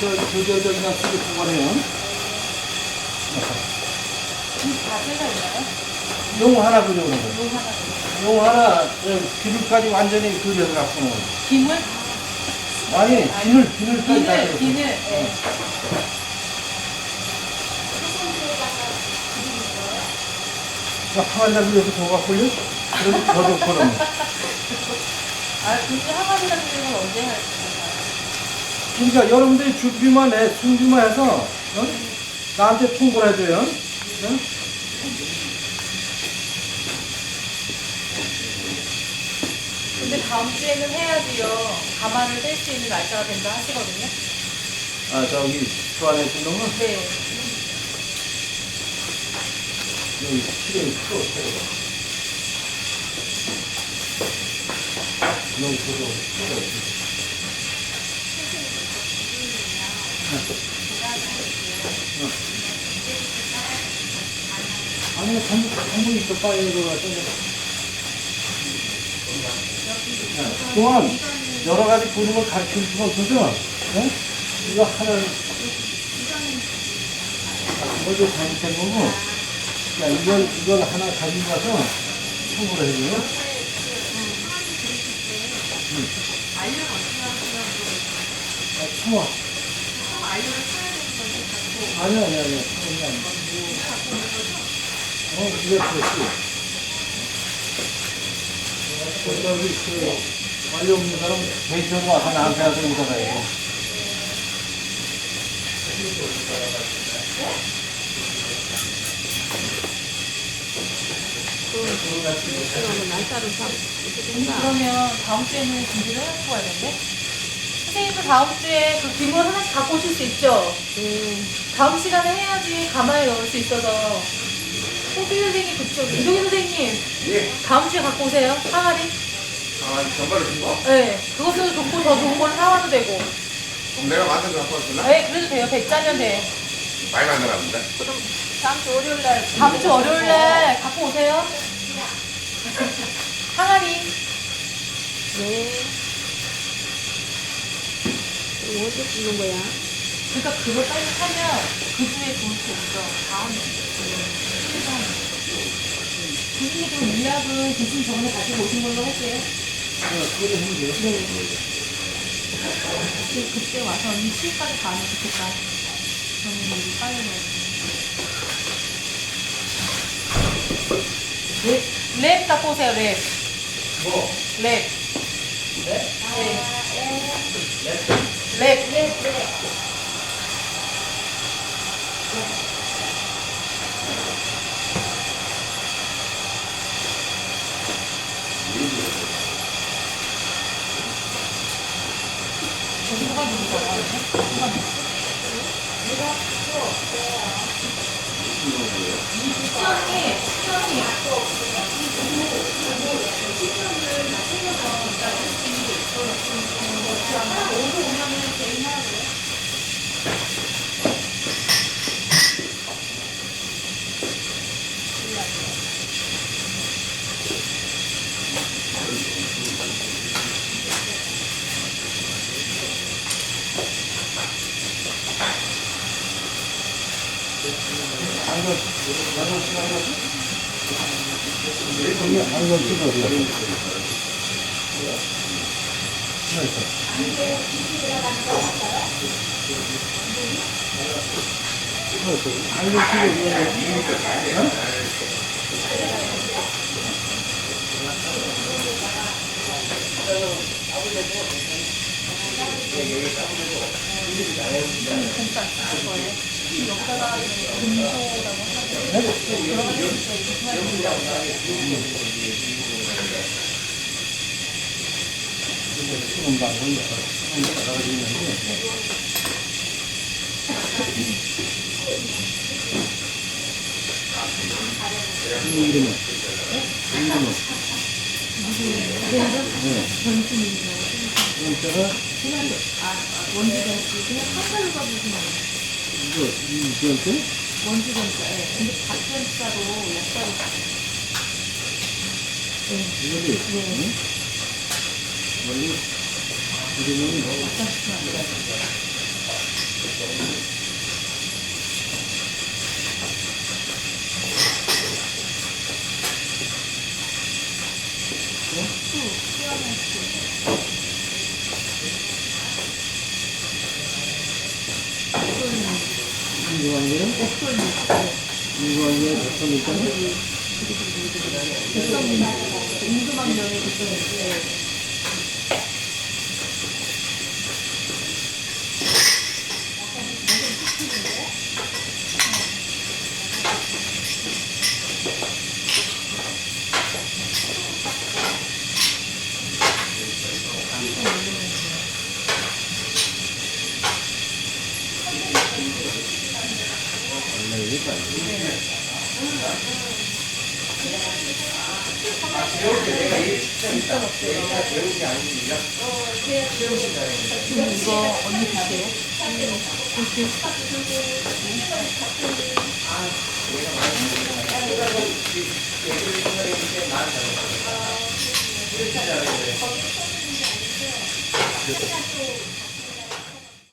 저, 저, 저, 저, 그냥 쓰게 보관해요. 자세가 있나요? 용 하나 그려 그런 거. 용 하나. 용 하나, 저, 비늘까지 완전히 그려서 갖고 오는 거. 비물? 아니, 비늘, 비늘까지 다 비늘, 그려. 비늘. 예. 항아리다 그려서 더 갖고 올려? 그럼 더 좋거든. 아, 근데 항아리라는 건 언제 할 건가요? 그러니까 여러분들이 준비만 해, 준비만 해서, 어? 나한테 통보를 해줘요. 어? 근데 다음 주에는 해야지요. 가마를 뗄 수 있는 날짜가 된다 하시거든요. 아, 저기, 저 안에 있는 놈은 네. 여기 풀어, 풀어. 여기 저거 풀어. 아니, 전부, 전부 있어, 파이어가 좀. 또한, 여러 가지 그림을 가르칠 수가 없어서, 어? 이거 하나를, 이것도 잘못된 거고, 야, 이걸, 이걸 하나 가지고 가서 청구를 해줘요. 응. 아, 청 아. 아니야, 아니야, 아니야. 청이 아니야. 어, 이거 그렇지. 그, 저기, 그, 완료 없는 사람, 대시로 와서 나한테 와서 인사가 해. 그러면 다음 주에는 준비를 해놓고 가야겠네? 선생님도 다음 주에 그 빗물 하나씩 갖고 오실 수 있죠? 다음 시간에 해야지 가마에 넣을 수 있어서. 홍필 선생님 그쪽, 이동희 선생님. 예. 다음 주에 갖고 오세요. 항아리. 아, 정발로 준 거? 네. 그것도 좋고 더 좋은 걸 사와도 되고. 그럼 내가 만든 거 갖고 왔구나? 네, 그래도 돼요. 100짜면 돼. 많이 만들었는데? 다음 주 월요일 날. 다음 주 월요일 날 갖고 오세요. 항아리. 네. 언제 쓰는 거야? 그러니까 그거 빨리 사면 그 주에 좋을 수 있어. 다음 교수님 그럼 예약은 교수님 저번에 가지고 오신 걸로 할게요. 어, 그거를 하면 돼요. 네. 그- 그때 와서 언니 치유까지 다 하면 좋겠다. 저는 여기 빨리 넣어요. 랩, 랩 갖고 오세요, 랩. 뭐? 랩. 네? 랩. 랩. 누가 누구 거야? 시연이, 시연이. 안경, 안경 쓰고 안경 여기 안경 쓰고 어디야? 하나 있어. 하 쓰고 어디야? 어? 공짜 쓸 거예요. 여기다가 금소라고 하는데 수능 방송이 수능 나가지고 있는데. 이 이름은? 이 이름은? 네. 문자가 원주 전지 그냥 한글로 봐주시면 이거 이 지역대? 원주 전자에 근데 박전자로 역사로 이거지? 응? 백성이 임금왕명의 백성이 아, 배울 때 내가 얘 진짜 못해. 내가 배운 게 아닙니다. 배우신다는 거. 지금 이거 언니 드세요? 이렇게. 아, 내가 많이 모르겠다. 내가 뭐, 얘기를 생각했는데, 만 잘못했다. 이렇게 잘하는데.